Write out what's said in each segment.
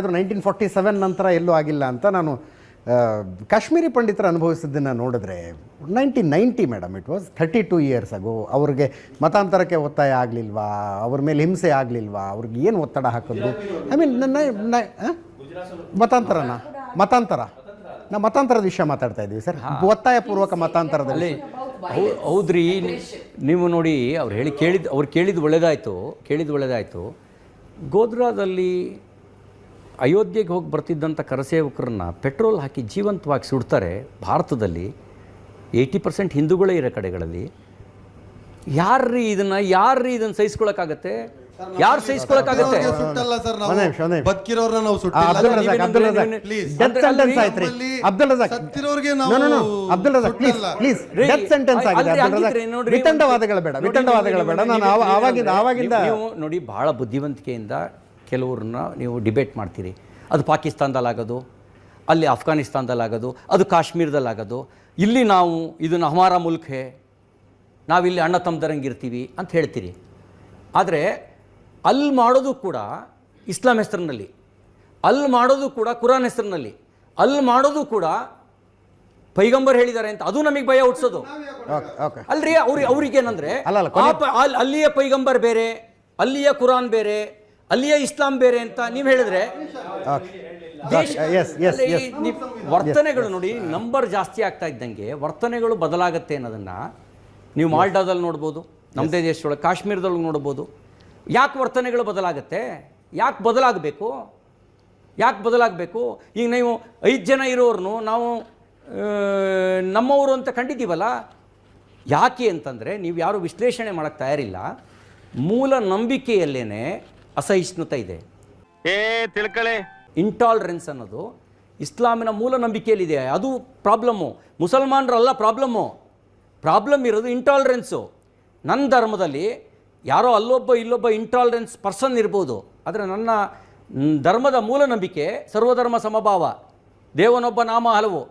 ಇದ್ರು nineteen forty seven ನಂತರ ಎಲ್ಲೂ ಆಗಿಲ್ಲ ಅಂತ ನಾನು ಕಾಶ್ಮೀರಿ ಪಂಡಿತರ ಅನುಭವಿಸಿದ್ದನ್ನು ನೋಡಿದ್ರೆ nineteen ninety madam it was thirty two years ago ಅವ್ರಿಗೆ ಮತಾಂತರಕ್ಕೆ ಒತ್ತಾಯ ಆಗಲಿಲ್ವಾ? ಅವ್ರ ಮೇಲೆ ಹಿಂಸೆ ಆಗಲಿಲ್ವಾ? ಅವ್ರಿಗೆ ಏನು ಒತ್ತಡ ಹಾಕಿದ್ರು ಐ ಮೀನ್ ನನ್ನ? ಮತಾಂತರನ? ಮತಾಂತರ? ನಾ ಮತಾಂತರದ ವಿಷಯ ಮಾತಾಡ್ತಾ ಇದ್ದೀವಿ ಸರ್. ಒತ್ತಾಯಪೂರ್ವಕ ಮತಾಂತರದಲ್ಲಿ ಹೌದ್ರಿ ನೀವು ನೋಡಿ ಅವ್ರು ಹೇಳಿ ಕೇಳಿದ ಅವ್ರು ಕೇಳಿದ್ದು ಒಳ್ಳೇದಾಯಿತು ಕೇಳಿದ್ದು ಒಳ್ಳೇದಾಯಿತು. ಗೋಧ್ರಾದಲ್ಲಿ ಅಯೋಧ್ಯೆಗೆ ಹೋಗಿ ಬರ್ತಿದ್ದಂಥ ಕರಸೇವಕರನ್ನ ಪೆಟ್ರೋಲ್ ಹಾಕಿ ಜೀವಂತವಾಗಿ ಸುಡ್ತಾರೆ ಭಾರತದಲ್ಲಿ ಏಯ್ಟಿ ಪರ್ಸೆಂಟ್ ಹಿಂದೂಗಳೇ ಇರೋ ಕಡೆಗಳಲ್ಲಿ. ಯಾರ್ರೀ ಇದನ್ನ ಯಾರ್ರೀ ಇದನ್ನ ಸಹಿಸ್ಕೊಳಕ್ಕಾಗತ್ತೆ? ಯಾರು ಸಹಿಸ್ಕೊಳಕ್ಕಾಗತ್ತೆ? ಅವ್ರಿಗೆ ಸುಟ್ಟಲ್ಲ ಸರ್ ಒಂದೇ ನಿಮಿಷ, ನಾವು ನಿಮಿಷ. ನಾವು ಸುಟ್ಟಿಲ್ಲ. ಅಬ್ದುಲ್ ರಜಾಕ್ ನೀವೇನಂದ್ರೆ ಅಬ್ದುಲ್ ರಜಾಕ್. ನೀವೇನು- Please. ಡೆತ್ ಅಂದ್ರೆ ಸೆಂಟೆನ್ಸ್ ಅಲ್ಲಿ ಅಬ್ದುಲ್ ರಜಾಕ್. ಸತ್ತಿರೋರ್ಗೆ ನಾವು no, no. Abdul Razak please ಸುಟ್ಟಲ್ಲ. Please ರೀ, ಡೆತ್ ಸೆಂಟೆನ್ಸ್ ಆಗಿದೆ ಅಬ್ದುಲ್ ರಜಾಕ್. ಹಂಗಿದ್ರೆ ಬೇಡ ನೋಡಿ, ಬಹಳ ಬೇಡ. ನಾನು ಆವಾಗಿಂದ ಆವಾಗಿಂದ ನೀವು ನೋಡಿ ಭಾಳ ಬುದ್ಧಿವಂತಿಕೆಯಿಂದ ಕೆಲವ್ರನ್ನ ನೀವು ಡಿಬೇಟ್ ಮಾಡ್ತೀರಿ. ಅದು ಪಾಕಿಸ್ತಾನದಲ್ಲಾಗೋದು ಅಲ್ಲಿ ಅಫ್ಘಾನಿಸ್ತಾನದಲ್ಲಾಗೋದು ಅದು ಕಾಶ್ಮೀರದಲ್ಲಾಗೋದು. ಇಲ್ಲಿ ನಾವು ಇದನ್ನು ಹಮಾರ ಮುಲ್ಕ್ ಹೇ ನಾವಿಲ್ಲಿ ಅಣ್ಣ ತಮ್ಮದರಂಗಿರ್ತೀವಿ ಅಂತ ಹೇಳ್ತೀರಿ. ಆದರೆ ಅಲ್ಲಿ ಮಾಡೋದು ಕೂಡ ಇಸ್ಲಾಂ ಹೆಸರಿನಲ್ಲಿ ಅಲ್ಲಿ ಮಾಡೋದು ಕೂಡ ಕುರಾನ್ ಹೆಸರಿನಲ್ಲಿ ಅಲ್ಲಿ ಮಾಡೋದು ಕೂಡ ಪೈಗಂಬರ್ ಹೇಳಿದ್ದಾರೆ ಅಂತ ಅದು ನಮಗೆ ಭಯ ಹುಟ್ಟಿಸೋದು ಓಕೆ ಓಕೆ. ಅಲ್ರಿ ಅವ್ರಿಗೆ ಅವ್ರಿಗೇನಂದ್ರೆ ಅಲ್ಲ, ಅಲ್ಲ, ಆ ಅಲ್ಲಿಯ ಪೈಗಂಬರ್ ಬೇರೆ ಅಲ್ಲಿಯ ಕುರಾನ್ ಬೇರೆ ಅಲ್ಲಿಯ ಇಸ್ಲಾಂ ಬೇರೆ ಅಂತ ನೀವು ಹೇಳಿದ್ರೆ? ವರ್ತನೆಗಳು ನೋಡಿ ನಂಬರ್ ಜಾಸ್ತಿ ಆಗ್ತಾ ಇದ್ದಂಗೆ ವರ್ತನೆಗಳು ಬದಲಾಗತ್ತೆ ಅನ್ನೋದನ್ನ ನೀವು ಮಾಲ್ಡಾದಲ್ಲಿ ನೋಡ್ಬೋದು ನಮ್ಮದೇ ದೇಶದೊಳಗೆ ಕಾಶ್ಮೀರದೊಳಗೆ ನೋಡ್ಬೋದು. ಯಾಕೆ ವರ್ತನೆಗಳು ಬದಲಾಗುತ್ತೆ? ಯಾಕೆ ಬದಲಾಗಬೇಕು? ಯಾಕೆ ಬದಲಾಗಬೇಕು? ಈಗ ನೀವು ಐದು ಜನ ಇರೋರ್ನು ನಾವು ನಮ್ಮವರು ಅಂತ ಕಂಡಿದ್ದೀವಲ್ಲ ಯಾಕೆ ಅಂತಂದರೆ ನೀವು ಯಾರು ವಿಶ್ಲೇಷಣೆ ಮಾಡೋಕ್ಕೆ ತಯಾರಿಲ್ಲ. ಮೂಲ ನಂಬಿಕೆಯಲ್ಲೇನೆ ಅಸಹಿಷ್ಣುತೆ ಇದೆ. ಏ ತಿಳ್ಕಳೆ. ಇಂಟಾಲರೆನ್ಸ್ ಅನ್ನೋದು ಇಸ್ಲಾಮಿನ ಮೂಲ ನಂಬಿಕೆಯಲ್ಲಿದೆ. ಅದು ಪ್ರಾಬ್ಲಮ್ಮು ಮುಸಲ್ಮಾನರಲ್ಲ ಪ್ರಾಬ್ಲಮ್ಮು ಪ್ರಾಬ್ಲಮ್ ಇರೋದು ಇಂಟಾಲರೆನ್ಸು ನನ್ನ ಧರ್ಮದಲ್ಲಿ ಯಾರೋ ಅಲ್ಲೊಬ್ಬ ಇಲ್ಲೊಬ್ಬ ಇಂಟಾಲರೆನ್ಸ್ ಪರ್ಸನ್ ಇರ್ಬೋದು. ಆದರೆ ನನ್ನ ಧರ್ಮದ ಮೂಲ ನಂಬಿಕೆ ಸರ್ವಧರ್ಮ ಸಮಭಾವ. ದೇವನೊಬ್ಬ ನಾಮ ಹಲವು.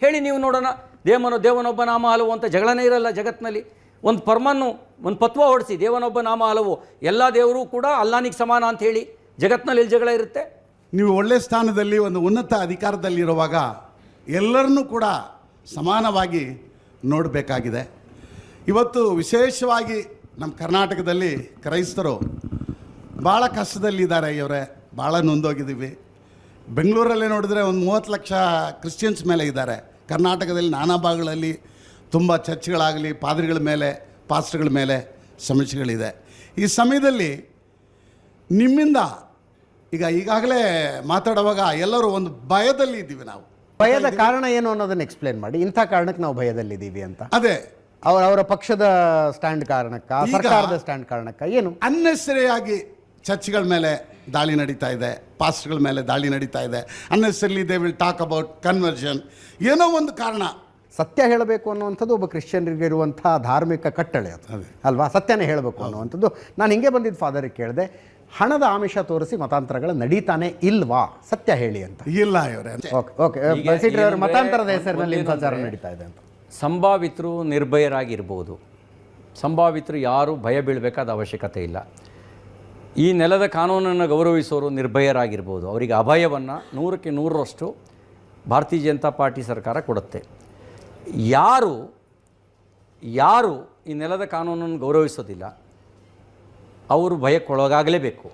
ಹೇಳಿ ನೀವು ನೋಡೋಣ. ದೇವನೋ ದೇವನೊಬ್ಬ ನಾಮ ಹಲವು ಅಂತ ಜಗಳನೇ ಇರಲ್ಲ ಜಗತ್ತಿನಲ್ಲಿ ಒಂದು ಪರ್ಮನ್ನು, ಒಂದು ಪತ್ವ ಹೊಡಿಸಿ, ದೇವನೊಬ್ಬ ನಾಮ ಹಲವು ಎಲ್ಲ ದೇವರು ಕೂಡ ಅಲ್ಲಾನಿಗೆ ಸಮಾನ ಅಂತ ಹೇಳಿ ಜಗತ್ತಿನಲ್ಲಿ ಜಗಳ ಇರುತ್ತೆ. ನೀವು ಒಳ್ಳೆ ಸ್ಥಾನದಲ್ಲಿ, ಒಂದು ಉನ್ನತ ಅಧಿಕಾರದಲ್ಲಿರುವಾಗ ಎಲ್ಲರನ್ನೂ ಕೂಡ ಸಮಾನವಾಗಿ ನೋಡಬೇಕಾಗಿದೆ. ಇವತ್ತು ವಿಶೇಷವಾಗಿ ನಮ್ಮ ಕರ್ನಾಟಕದಲ್ಲಿ ಕ್ರೈಸ್ತರು ಭಾಳ ಕಷ್ಟದಲ್ಲಿದ್ದಾರೆ ಇವರೇ ಭಾಳ ನೊಂದೋಗಿದ್ದೀವಿ. ಬೆಂಗಳೂರಲ್ಲೇ ನೋಡಿದ್ರೆ ಒಂದು ಮೂವತ್ತು ಲಕ್ಷ ಕ್ರಿಶ್ಚಿಯನ್ಸ್ ಮೇಲೆ ಇದ್ದಾರೆ. ಕರ್ನಾಟಕದಲ್ಲಿ ನಾನಾ ಭಾಗಗಳಲ್ಲಿ ತುಂಬ ಚರ್ಚ್ಗಳಾಗಲಿ ಪಾದ್ರಿಗಳ ಮೇಲೆ ಪಾಸ್ಟ್ಗಳ ಮೇಲೆ ಸಮಸ್ಯೆಗಳಿದೆ ಈ ಸಮಯದಲ್ಲಿ ನಿಮ್ಮಿಂದ ಈಗ ಈಗಾಗಲೇ ಮಾತಾಡುವಾಗ ಎಲ್ಲರೂ ಒಂದು ಭಯದಲ್ಲಿ ಇದ್ದೀವಿ ನಾವು. ಭಯದ ಕಾರಣ ಏನು ಅನ್ನೋದನ್ನು ಎಕ್ಸ್ಪ್ಲೇನ್ ಮಾಡಿ. ಇಂಥ ಕಾರಣಕ್ಕೆ ನಾವು ಭಯದಲ್ಲಿದ್ದೀವಿ ಅಂತ. ಅದೇ. ಅವರ ಅವರ ಪಕ್ಷದ ಸ್ಟ್ಯಾಂಡ್ ಕಾರಣಕ್ಕ ಸರ್ಕಾರದ ಸ್ಟ್ಯಾಂಡ್ ಕಾರಣಕ್ಕ ಏನು? ಅನ್ನೆಸರಿಯಾಗಿ ಚರ್ಚ್ಗಳ ಮೇಲೆ ದಾಳಿ ನಡೀತಾ ಇದೆ ಪಾಸ್ಟ್ಗಳ ಮೇಲೆ ದಾಳಿ ನಡೀತಾ ಇದೆ. Unnecessary they will talk about conversion ಏನೋ ಒಂದು ಕಾರಣ. ಸತ್ಯ ಹೇಳಬೇಕು ಅನ್ನುವಂಥದ್ದು ಒಬ್ಬ ಕ್ರಿಶ್ಚಿಯನ್ರಿಗೆ ಇರುವಂಥ ಧಾರ್ಮಿಕ ಕಟ್ಟಳೆ ಅದು. ಅಲ್ವಾ? ಸತ್ಯನೇ ಹೇಳಬೇಕು ಅನ್ನುವಂಥದ್ದು. ನಾನು ಹಿಂಗೆ ಬಂದಿದ್ದ ಫಾದರಿಗೆ ಕೇಳಿದೆ ಹಣದ ಆಮಿಷ ತೋರಿಸಿ ಮತಾಂತರಗಳು ನಡೀತಾನೆ ಇಲ್ವಾ? ಸತ್ಯ ಹೇಳಿ ಅಂತ. ಇಲ್ಲ ಇವರೇ ಓಕೆ ಓಕೆ. ಬಸೀಟ್ರಿ ಅವರು ಮತಾಂತರದ ಹೆಸರಿನಲ್ಲಿ ಹಿಂಸಾಚಾರ ನಡೀತಾ ಇದೆ ಅಂತ. ಸಂಭಾವಿತರು ನಿರ್ಭಯರಾಗಿರ್ಬೋದು. ಸಂಭಾವಿತರು ಯಾರು ಭಯ ಬೀಳಬೇಕಾದ ಅವಶ್ಯಕತೆ ಇಲ್ಲ. ಈ ನೆಲದ ಕಾನೂನನ್ನು ಗೌರವಿಸೋರು ನಿರ್ಭಯರಾಗಿರ್ಬೋದು. ಅವರಿಗೆ ಅಭಯವನ್ನು ನೂರಕ್ಕೆ ನೂರರಷ್ಟು ಭಾರತೀಯ ಜನತಾ ಪಾರ್ಟಿ ಸರ್ಕಾರ ಕೊಡುತ್ತೆ. ಯಾರು ಯಾರು ಈ ನೆಲದ ಕಾನೂನನ್ನು ಗೌರವಿಸೋದಿಲ್ಲ ಅವರು ಭಯಕ್ಕೊಳಗಾಗಲೇಬೇಕು.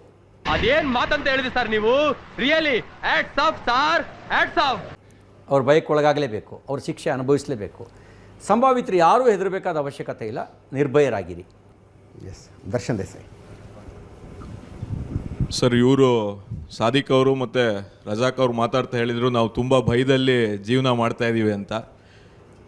ಅದೇನು ಮಾತಂತ ಹೇಳಿದ್ರಿ ಸರ್ ನೀವು? ರಿಯಲಿ ಆಫ್ ಸಾರ್ ಆಫ್ ಅವ್ರ ಭಯಕ್ಕೊಳಗಾಗಲೇಬೇಕು ಅವ್ರ ಶಿಕ್ಷೆ ಅನುಭವಿಸಲೇಬೇಕು. ಸಂಭಾವಿತರು ಯಾರೂ ಹೆದರಬೇಕಾದ ಅವಶ್ಯಕತೆ ಇಲ್ಲ ನಿರ್ಭಯರಾಗಿರಿ. ಎಸ್ ದರ್ಶನ್ ದೇಸಾಯಿ. ಸರ್ ಇವರು ಸಾದಿಕ್ ಅವರು ಮತ್ತು ರಜಾಕ್ ಅವರು ಮಾತಾಡ್ತಾ ಹೇಳಿದರು ನಾವು ತುಂಬ ಭಯದಲ್ಲಿ ಜೀವನ ಮಾಡ್ತಾ ಇದ್ದೀವಿ ಅಂತ.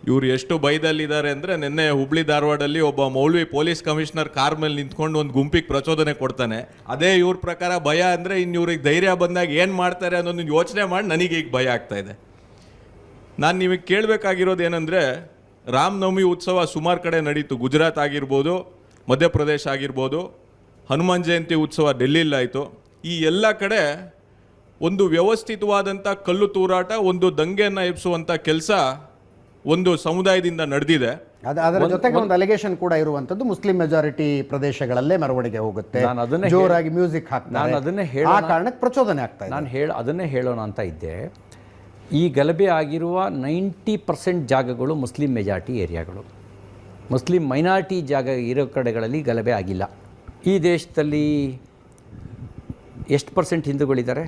ಇವರು ಎಷ್ಟು ಭಯದಲ್ಲಿದ್ದಾರೆ ಅಂದರೆ ನಿನ್ನೆ ಹುಬ್ಳಿ ಧಾರವಾಡಲ್ಲಿ ಒಬ್ಬ ಮೌಲ್ವಿ ಪೊಲೀಸ್ ಕಮಿಷನರ್ ಕಾರ್ ಮೇಲೆ ನಿಂತ್ಕೊಂಡು ಒಂದು ಗುಂಪಿಗೆ ಪ್ರಚೋದನೆ ಕೊಡ್ತಾನೆ. ಅದೇ ಇವ್ರ ಪ್ರಕಾರ ಭಯ ಅಂದರೆ ಇನ್ನು ಇವ್ರಿಗೆ ಧೈರ್ಯ ಬಂದಾಗ ಏನು ಮಾಡ್ತಾರೆ ಅನ್ನೋದನ್ನು ಯೋಚನೆ ಮಾಡಿ ನನಗೆ ಈಗ ಭಯ ಆಗ್ತಾ ಇದೆ. ನಾನು ನಿಮಗೆ ಕೇಳಬೇಕಾಗಿರೋದು ಏನಂದರೆ, ರಾಮನವಮಿ ಉತ್ಸವ ಸುಮಾರು ಕಡೆ ನಡೀತು. ಗುಜರಾತ್ ಆಗಿರ್ಬೋದು, ಮಧ್ಯಪ್ರದೇಶ ಆಗಿರ್ಬೋದು, ಹನುಮಾನ್ ಜಯಂತಿ ಉತ್ಸವ ಡೆಲ್ಲಿಲಾಯಿತು ಈ ಎಲ್ಲ ಕಡೆ ಒಂದು ವ್ಯವಸ್ಥಿತವಾದಂಥ ಕಲ್ಲು ತೂರಾಟ, ಒಂದು ದಂಗೆಯನ್ನು ಎಬ್ಸುವಂಥ ಕೆಲಸ ಒಂದು ಸಮುದಾಯದಿಂದ ನಡೆದಿದೆ. ಅದ ಅದರ ಜೊತೆಗೆ ಒಂದು ಅಲಿಗೇಷನ್ ಕೂಡ ಇರುವಂತದ್ದು ಮುಸ್ಲಿಂ ಮೆಜಾರಿಟಿ ಪ್ರದೇಶಗಳಲ್ಲೇ ಮೆರವಣಿಗೆ ಹೋಗುತ್ತೆ. ನಾನು ಅದನ್ನೇ ಜೋರಾಗಿ ಮ್ಯೂಸಿಕ್ ಹಾಕ್ತಾರೆ. ನಾನು ಅದನ್ನೇ ಆ ಕಾರಣಕ್ಕೆ ಪ್ರಚೋದನೆ ಆಗ್ತಾ ಇದೆ. ನಾನು ಹೇಳ ಅದನ್ನೇ ಹೇಳೋಣ ಅಂತ ಇದ್ದೆ. ಈ ಗಲಭೆ ಆಗಿರುವ ನೈಂಟಿ ಪರ್ಸೆಂಟ್ ಜಾಗಗಳು ಮುಸ್ಲಿಂ ಮೆಜಾರಿಟಿ ಏರಿಯಾಗಳು. ಮುಸ್ಲಿಂ ಮೈನಾರಿಟಿ ಜಾಗ ಇರೋ ಕಡೆಗಳಲ್ಲಿ ಗಲಭೆ ಆಗಿಲ್ಲ. ಈ ದೇಶದಲ್ಲಿ ಎಷ್ಟು ಪರ್ಸೆಂಟ್ ಹಿಂದೂಗಳಿದ್ದಾರೆ?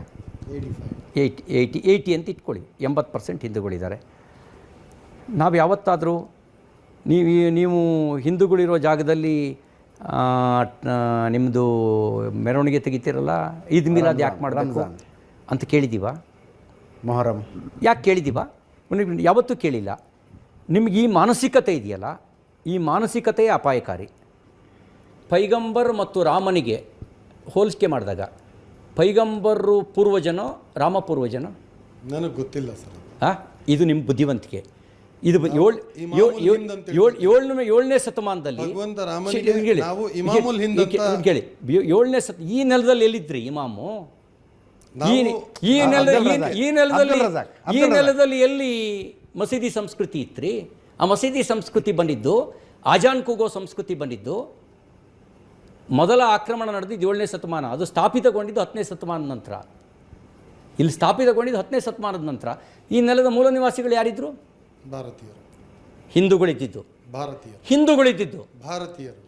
ಏಯ್ಟಿ ಏಯ್ಟಿ ಏಯ್ಟಿ ಅಂತ ಇಟ್ಕೊಳ್ಳಿ. ಎಂಬತ್ತು ಪರ್ಸೆಂಟ್ ಹಿಂದೂಗಳಿದ್ದಾರೆ. ನಾವು ಯಾವತ್ತಾದರೂ ನೀವು ನೀವು ಹಿಂದೂಗಳಿರೋ ಜಾಗದಲ್ಲಿ ನಿಮ್ಮದು ಮೆರವಣಿಗೆ ತೆಗಿತೀರಲ್ಲ? ಈದ್ ಮಿಲಾದ್ ಯಾಕೆ ಮಾಡಬೇಕು? ಅಂತ ಕೇಳಿದ್ದೀವ ಮೊಹರಂ. ಯಾಕೆ ಕೇಳಿದ್ದೀವ ಯಾವತ್ತೂ ಕೇಳಿಲ್ಲ. ನಿಮ್ಗೆ ಈ ಮಾನಸಿಕತೆ ಇದೆಯಲ್ಲ? ಈ ಮಾನಸಿಕತೆಯೇ ಅಪಾಯಕಾರಿ. ಪೈಗಂಬರ್ ಮತ್ತು ರಾಮನಿಗೆ ಹೋಲಿಕೆ ಮಾಡಿದಾಗ ಪೈಗಂಬರು ಪೂರ್ವಜನೋ ರಾಮ ಪೂರ್ವಜನೋ? ನನಗೆ ಗೊತ್ತಿಲ್ಲ ಸರ್ ಹಾಂ ಇದು ನಿಮ್ಮ ಬುದ್ಧಿವಂತಿಕೆ. ಇದು ಏಳು ಏಳ್ ಏಳ್- ಏಳ್- ಏಳ್- ಏಳ್ನೇ ಏಳನೇ ಶತಮಾನದಲ್ಲಿ ಕೇಳಿ, ಏಳನೇ ಶತ ಈ ನೆಲದಲ್ಲಿ ಎಲ್ಲಿದ್ರಿ ಇಮಾಮು? ಈ- ನೆಲದಲ್ಲಿ ಈ ನೆಲದಲ್ಲಿ ಎಲ್ಲಿ ಮಸೀದಿ ಸಂಸ್ಕೃತಿ ಇತ್ರಿ? ಆ ಮಸೀದಿ ಸಂಸ್ಕೃತಿ ಬಂದಿದ್ದು ಆಜಾನ್ ಕೂಗೋ ಸಂಸ್ಕೃತಿ ಬಂದಿದ್ದು ಮೊದಲ ಆಕ್ರಮಣ ನಡೆದಿದ್ದು ಏಳನೇ ಶತಮಾನ. ಅದು ಸ್ಥಾಪಿತಗೊಂಡಿದ್ದು ಹತ್ತನೇ ಶತಮಾನದ ನಂತರ. ಇಲ್ಲಿ ಸ್ಥಾಪಿತಗೊಂಡಿದ್ದು ಹತ್ತನೇ ಶತಮಾನದ ನಂತರ. ಈ ನೆಲದ ಮೂಲ ನಿವಾಸಿಗಳು ಯಾರಿದ್ರು? ಭಾರತೀಯರು. ಹಿಂದೂಗಳಿದ್ದಿದ್ದು. ಭಾರತೀಯ ಹಿಂದೂಗಳಿದ್ದಿದ್ದು. ಭಾರತೀಯರು.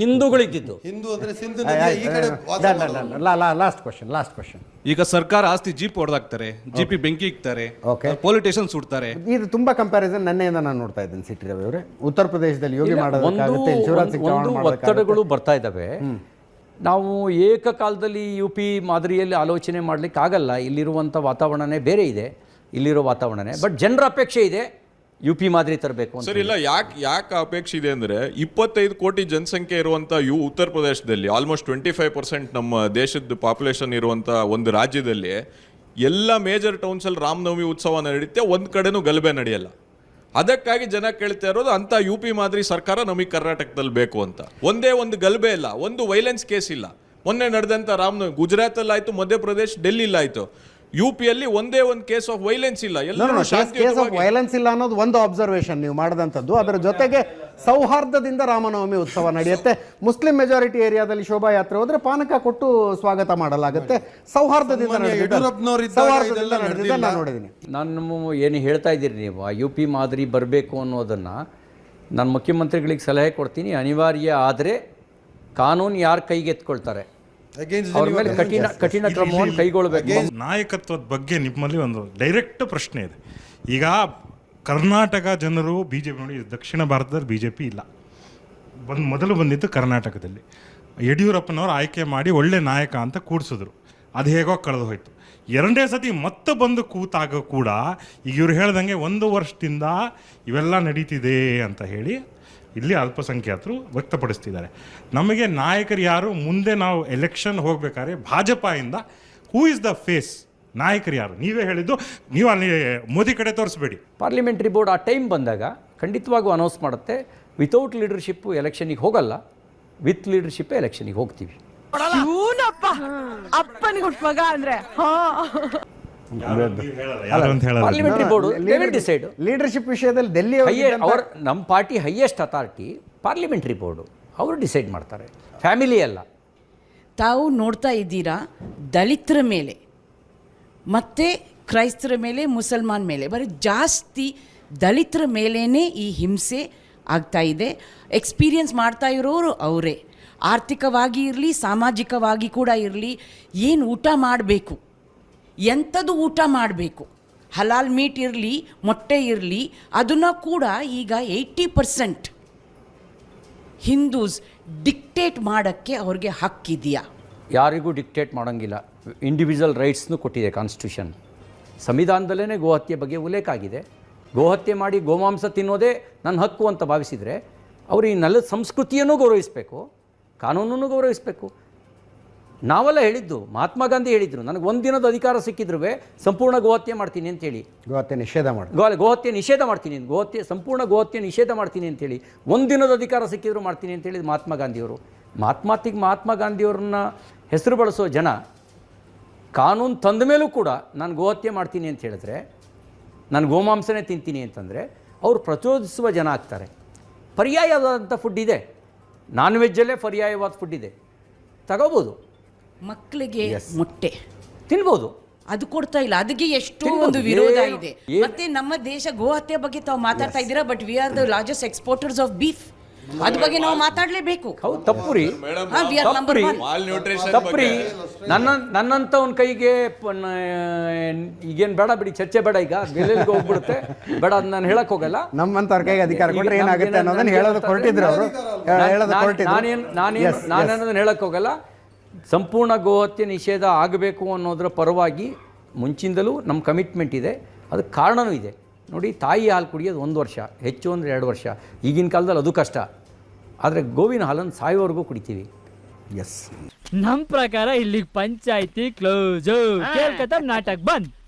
ಹಿಂದೂಗಳಿದ್ದಿದ್ದು. ಹಿಂದೂ ಅಂದ್ರೆ ಸಿಂಧು ನದಿಯ ಈ ಕಡೆ ವಾಸ ಮಾಡೋರು. ಲಾಸ್ಟ್ ಕ್ವಶನ್ ಲಾಸ್ಟ್ ಕ್ವಶನ್ ಈಗ ಸರ್ಕಾರ ಆಸ್ತಿ ಜೀಪ್ ಹೊಡೆದಾಕ್ತಾರೆ ಜಿಪಿ ಬೆಂಕಿ ಇಕ್ತಾರೆ Okay. ಪೊಲಿಟಿಷಿಯನ್ ಸುಡ್ತಾರೆ. ಇದು ತುಂಬಾ ಕಂಪ್ಯಾರಿಸನ್ ನನ್ನೆಯಿಂದ ನಾನು ನೋಡ್ತಾ ಇದ್ದೀನಿ ಸಿಟಿ ರವಿ ಅವರೇ. ಉತ್ತರ ಪ್ರದೇಶದಲ್ಲಿ ಯೋಗಿ ಮಾಡೋದಕ್ಕೆ ಮಾಡೋದಕ್ಕಾಗುತ್ತೆ ಶಿವರಾಜ್ ಸಿಂಗ್ ಒಂದು ಚೌಹಾಣ್ ಒತ್ತಡಗಳು ಬರ್ತಾ ಇದ್ದಾವೆ. ನಾವು ಏಕಕಾಲದಲ್ಲಿ ಯು ಪಿ ಮಾದರಿಯಲ್ಲಿ ಆಲೋಚನೆ ಮಾಡಲಿಕ್ಕಾಗಲ್ಲ ಇಲ್ಲಿರುವಂಥ ವಾತಾವರಣನೇ ಬೇರೆ ಇದೆ. ಇಲ್ಲಿರೋ ವಾತಾವರಣನೇ. ಬಟ್ ಜನರ ಅಪೇಕ್ಷೆ ಇದೆ. ಯು ಪಿ ಮಾದರಿ ತರಬೇಕು ಅಂತ ಸರ್ ಇಲ್ಲ ಯಾಕೆ ಯಾಕೆ ಅಪೇಕ್ಷೆ ಇದೆ ಅಂದರೆ ಇಪ್ಪತ್ತೈದು ಕೋಟಿ ಜನಸಂಖ್ಯೆ ಇರುವಂಥ ಯು ಉತ್ತರ ಪ್ರದೇಶದಲ್ಲಿ ಆಲ್ಮೋಸ್ಟ್ ಟ್ವೆಂಟಿ ಫೈವ್ ಪರ್ಸೆಂಟ್ ನಮ್ಮ ದೇಶದ ಪಾಪ್ಯುಲೇಷನ್ ಇರುವಂಥ ಒಂದು ರಾಜ್ಯದಲ್ಲಿ ಎಲ್ಲ ಮೇಜರ್ ಟೌನ್ಸಲ್ಲಿ ರಾಮನವಮಿ ಉತ್ಸವ ನಡೆಯುತ್ತೆ. ಒಂದು ಕಡೆನೂ ಗಲಭೆ ನಡೆಯಲ್ಲ. ಅದಕ್ಕಾಗಿ ಜನ ಕೇಳ್ತಾ ಇರೋದು ಅಂತ ಯು ಪಿ ಮಾದರಿ ಸರ್ಕಾರ ನಮಗೆ ಕರ್ನಾಟಕದಲ್ಲಿ ಬೇಕು ಅಂತ. ಒಂದೇ ಒಂದು ಗಲಭೆ ಇಲ್ಲ, ಒಂದು ವೈಲೆನ್ಸ್ ಕೇಸ್ ಇಲ್ಲ. ಮೊನ್ನೆ ನಡೆದಂಥ ರಾಮನವಮಿ ಗುಜರಾತಲ್ಲಿ ಆಯ್ತು ಮಧ್ಯಪ್ರದೇಶ್ ಡೆಲ್ಲಿಲಿ ಆಯ್ತು ಯು ಪಿಯಲ್ಲಿ ಒಂದೇ ಒಂದು ಕೇಸ್ ಆಫ್ ವೈಲೆನ್ಸ್ ಇಲ್ಲ. ಎಲ್ಲರೂ ಕೇಸ್ ಆಫ್ ವೈಲೆನ್ಸ್ ಇಲ್ಲ ಅನ್ನೋದು ಒಂದು ಅಬ್ಸರ್ವೇಷನ್ ನೀವು ಮಾಡಿದಂಥದ್ದು. ಅದರ ಜೊತೆಗೆ ಸೌಹಾರ್ದದಿಂದ ರಾಮನವಮಿ ಉತ್ಸವ ನಡೆಯುತ್ತೆ. ಮುಸ್ಲಿಂ ಮೆಜಾರಿಟಿ ಏರಿಯಾದಲ್ಲಿ ಶೋಭಾಯಾತ್ರೆ ಹೋದ್ರೆ ಪಾನಕ ಕೊಟ್ಟು ಸ್ವಾಗತ ಮಾಡಲಾಗುತ್ತೆ. ಸೌಹಾರ್ದದಿಂದ ನಾನು ನೋಡಿದ್ದೀನಿ. ನಾನು ಏನು ಹೇಳ್ತಾ ಇದ್ದೀರಿ ನೀವು? ಆ ಯು ಪಿ ಮಾದರಿ ಬರಬೇಕು ಅನ್ನೋದನ್ನು ನಾನು ಮುಖ್ಯಮಂತ್ರಿಗಳಿಗೆ ಸಲಹೆ ಕೊಡ್ತೀನಿ. ಅನಿವಾರ್ಯ ಆದರೆ ಕಾನೂನು ಯಾರು ಕೈಗೆ ಎತ್ಕೊಳ್ತಾರೆ Against ಅವ್ರ ಮೇಲೆ Geneva ಕಠಿಣ ಕಠಿಣ ಕ್ರಮವನ್ನು ಕೈಗೊಳ್ಳಬೇಕು. ನಾಯಕತ್ವದ ಬಗ್ಗೆ ನಿಮ್ಮಲ್ಲಿ ಒಂದು ಡೈರೆಕ್ಟ್ ಪ್ರಶ್ನೆ ಇದೆ. ಈಗ ಕರ್ನಾಟಕ ಜನರು ಬಿ ಜೆ ಪಿ ನೋಡಿ ದಕ್ಷಿಣ ಭಾರತದಲ್ಲಿ ಬಿ ಜೆ ಪಿ ಇಲ್ಲ. ಬಂದು ಮೊದಲು ಬಂದಿದ್ದು ಕರ್ನಾಟಕದಲ್ಲಿ. ಯಡಿಯೂರಪ್ಪನವರು ಆಯ್ಕೆ ಮಾಡಿ ಒಳ್ಳೆ ನಾಯಕ ಅಂತ ಕೂಡಿಸಿದ್ರು. ಅದು ಹೇಗೋ ಕಳೆದು ಹೋಯ್ತು. ಎರಡನೇ ಸತಿ ಮತ್ತೆ ಬಂದು ಕೂತಾಗ ಕೂಡ ಈಗ ಇವ್ರು ಹೇಳ್ದಂಗೆ ಒಂದು ವರ್ಷದಿಂದ ಇವೆಲ್ಲ ನಡೀತಿದೆ ಅಂತ ಹೇಳಿ ಇಲ್ಲಿ ಅಲ್ಪಸಂಖ್ಯಾತರು ವ್ಯಕ್ತಪಡಿಸ್ತಿದ್ದಾರೆ. ನಮಗೆ ನಾಯಕರು ಯಾರು? ಮುಂದೆ ನಾವು ಎಲೆಕ್ಷನ್ ಹೋಗ್ಬೇಕಾದ್ರೆ ಭಾಜಪಾಯಿಂದ ಹೂ ಇಸ್ ದ ಫೇಸ್ ನಾಯಕರು ಯಾರು? ನೀವೇ ಹೇಳಿದ್ದು ನೀವು ಅಲ್ಲಿ ಮೋದಿ ಕಡೆ ತೋರಿಸ್ಬೇಡಿ. ಪಾರ್ಲಿಮೆಂಟ್ರಿ ಬೋರ್ಡ್ ಆ ಟೈಮ್ ಬಂದಾಗ ಖಂಡಿತವಾಗೂ ಅನೌನ್ಸ್ ಮಾಡುತ್ತೆ ವಿತೌಟ್ ಲೀಡರ್ಶಿಪ್ಪು ಎಲೆಕ್ಷನಿಗೆ ಹೋಗಲ್ಲ ವಿತ್ ಲೀಡರ್ಶಿಪ್ಪೇ ಎಲೆಕ್ಷನಿಗೆ ಹೋಗ್ತೀವಿ. ಅಪ್ಪನಿಗೆ ಹುಟ್ಟು ಮಗ ಅಂದ್ರೆ ಪಾರ್ಲಿಮೆಂಟ್ರಿ ಬೋರ್ಡ್ ಡಿಸೈಡ್ ಲೀಡರ್ಶಿಪ್ ವಿಷಯದಲ್ಲಿ ಡೆಲ್ಲಿ ಅವರು ನಮ್ಮ party highest authority parliamentary board ಅವರು ಡಿಸೈಡ್ ಮಾಡ್ತಾರೆ. ಫ್ಯಾಮಿಲಿ ಅಲ್ಲ. ತಾವು ನೋಡ್ತಾ ಇದ್ದೀರಾ ದಲಿತರ ಮೇಲೆ ಮತ್ತೆ ಕ್ರೈಸ್ತರ ಮೇಲೆ ಮುಸಲ್ಮಾನ್ ಮೇಲೆ. ಬರೀ ಜಾಸ್ತಿ ದಲಿತರ ಮೇಲೇ ಈ ಹಿಂಸೆ ಆಗ್ತಾ ಇದೆ. ಎಕ್ಸ್ಪೀರಿಯನ್ಸ್ ಮಾಡ್ತಾ ಇರೋರು ಅವರೇ. ಆರ್ಥಿಕವಾಗಿ ಇರಲಿ ಸಾಮಾಜಿಕವಾಗಿ ಕೂಡ ಇರಲಿ ಏನು ಊಟ ಮಾಡಬೇಕು? ಎಂಥದ್ದು ಊಟ ಮಾಡಬೇಕು? ಹಲಾಲ್ ಮೀಟ್ ಇರಲಿ, ಮೊಟ್ಟೆ ಇರಲಿ, ಅದನ್ನು ಕೂಡ ಈಗ ಏಯ್ಟಿ ಪರ್ಸೆಂಟ್ ಹಿಂದೂಸ್ ಡಿಕ್ಟೇಟ್ ಮಾಡೋಕ್ಕೆ ಅವ್ರಿಗೆ ಹಕ್ಕಿದೆಯಾ ಯಾರಿಗೂ ಡಿಕ್ಟೇಟ್ ಮಾಡೋಂಗಿಲ್ಲ. ಇಂಡಿವಿಜುವಲ್ ರೈಟ್ಸ್ನು ಕೊಟ್ಟಿದೆ ಕಾನ್ಸ್ಟಿಟ್ಯೂಷನ್ ಸಂವಿಧಾನದಲ್ಲೇ ಗೋಹತ್ಯೆ ಬಗ್ಗೆ ಉಲ್ಲೇಖ ಆಗಿದೆ. ಗೋಹತ್ಯೆ ಮಾಡಿ ಗೋಮಾಂಸ ತಿನ್ನೋದೇ ನನ್ನ ಹಕ್ಕು ಅಂತ ಭಾವಿಸಿದರೆ, ಅವರು ಈ ನೆಲದ ಸಂಸ್ಕೃತಿಯನ್ನು ಗೌರವಿಸಬೇಕು, ಕಾನೂನನ್ನು ಗೌರವಿಸಬೇಕು. ನಾವೆಲ್ಲ ಹೇಳಿದ್ದು ಮಹಾತ್ಮ ಗಾಂಧಿ ಹೇಳಿದ್ರು ನನಗೆ ಒಂದು ದಿನದ ಅಧಿಕಾರ ಸಿಕ್ಕಿದ್ರೂ ಸಂಪೂರ್ಣ ಗೋಹತ್ಯೆ ಮಾಡ್ತೀನಿ ಅಂತೇಳಿ. ಗೋಹತ್ಯೆ ನಿಷೇಧ ಮಾಡಿ. ಗೋ ಗೋಹತ್ಯೆ ನಿಷೇಧ ಮಾಡ್ತೀನಿ ಗೋಹತ್ಯೆ ಸಂಪೂರ್ಣ ಗೋಹತ್ಯೆ ನಿಷೇಧ ಮಾಡ್ತೀನಿ ಅಂತೇಳಿ ಒಂದು ದಿನದ ಅಧಿಕಾರ ಸಿಕ್ಕಿದ್ರು ಮಾಡ್ತೀನಿ ಅಂತ ಹೇಳಿದ ಮಹಾತ್ಮ ಗಾಂಧಿಯವರು. ಮಹಾತ್ಮಾತಿಗೆ ಮಹಾತ್ಮ ಗಾಂಧಿಯವ್ರನ್ನ ಹೆಸರು ಬಳಸೋ ಜನ ಕಾನೂನು ತಂದ ಮೇಲೂ ಕೂಡ ನಾನು ಗೋಹತ್ಯೆ ಮಾಡ್ತೀನಿ ಅಂತ ಹೇಳಿದ್ರೆ ನಾನು ಗೋಮಾಂಸನೇ ತಿಂತೀನಿ ಅಂತಂದರೆ ಅವರು ಪ್ರಚೋದಿಸುವ ಜನ ಆಗ್ತಾರೆ. ಪರ್ಯಾಯವಾದಂಥ ಫುಡ್ ಇದೆ. ನಾನ್ ವೆಜ್ಜಲ್ಲೇ ಪರ್ಯಾಯವಾದ ಫುಡ್ ಇದೆ. ತಗೋಬೋದು. ಮಕ್ಕಳಿಗೆ ಮೊಟ್ಟೆ. ತಿನ್ಬೋದು. ಅದು ಕೊಡ್ತಾ ಇಲ್ಲ. ಅದಕ್ಕೆ ಎಷ್ಟೋ ಒಂದು ವಿರೋಧ ಇದೆ. ಮತ್ತೆ ನಮ್ಮ ದೇಶ ಗೋಹತ್ಯೆ ಬಗ್ಗೆ ತಾವು ಮಾತಾಡ್ತಾ ಇದ್ದೀರಾ but we are the largest exporters of beef ಅದ್ ಬಗ್ಗೆ ನಾವು ಮಾತಾಡಲೇಬೇಕು. ಹೌದು ತಪ್ಪುರಿ ತಪ್ಪ್ರಿ ತಪ್ಪ್ರಿ ನನ್ನ ನನ್ನಂತ ಒಂದ್ ಕೈಗೆ ಈಗೇನು ಬೇಡ ಬಿಡಿ ಚರ್ಚೆ ಬೇಡ ಈಗ. ಬೆಲೆಗೆ ಹೋಗ್ಬಿಡುತ್ತೆ. ಬೇಡ ಅದು ನಾನು ಹೇಳಕ್ ಹೋಗಲ್ಲ. ನಮ್ಮಂತವ್ರ ಕೈಗೆ ಅಧಿಕಾರ ಕೊಟ್ಟರೆ ಏನಾಗುತ್ತೆ ಅನ್ನೋದನ್ನ ಹೇಳೋದು ಹೊರಟಿದ್ರು ಅವರು. ಹೇಳೋದು ನಾನ್- ಹೊರಟಿದ್ರು. ನಾನೇನು ನಾನೇನು. ನಾನೇನೋದನ್ನ ಹೇಳಕ್ ಹೋಗಲ್ಲ. ಸಂಪೂರ್ಣ ಗೋಹತ್ಯೆ ನಿಷೇಧ ಆಗಬೇಕು ಅನ್ನೋದರ ಪರವಾಗಿ ಮುಂಚಿಂದಲೂ ನಮ್ಮ ಕಮಿಟ್ಮೆಂಟ್ ಇದೆ. ಅದಕ್ಕೆ ಕಾರಣವೂ ಇದೆ. ನೋಡಿ ತಾಯಿ ಹಾಲು ಕುಡಿಯೋದು ಒಂದು ವರ್ಷ ಹೆಚ್ಚು ಅಂದರೆ ಎರಡು ವರ್ಷ. ಈಗಿನ ಕಾಲದಲ್ಲಿ ಅದು ಕಷ್ಟ. ಆದರೆ ಗೋವಿನ ಹಾಲನ್ನು ಸಾಯೋವರೆಗೂ ಕುಡಿತೀವಿ. ಎಸ್ ನಮ್ಮ ಪ್ರಕಾರ ಇಲ್ಲಿಗೆ ಪಂಚಾಯಿತಿ ಕ್ಲೋಸ್ ಕೇಳ್ಕತ್ತ ನಾಟಕ ಬಂದ್.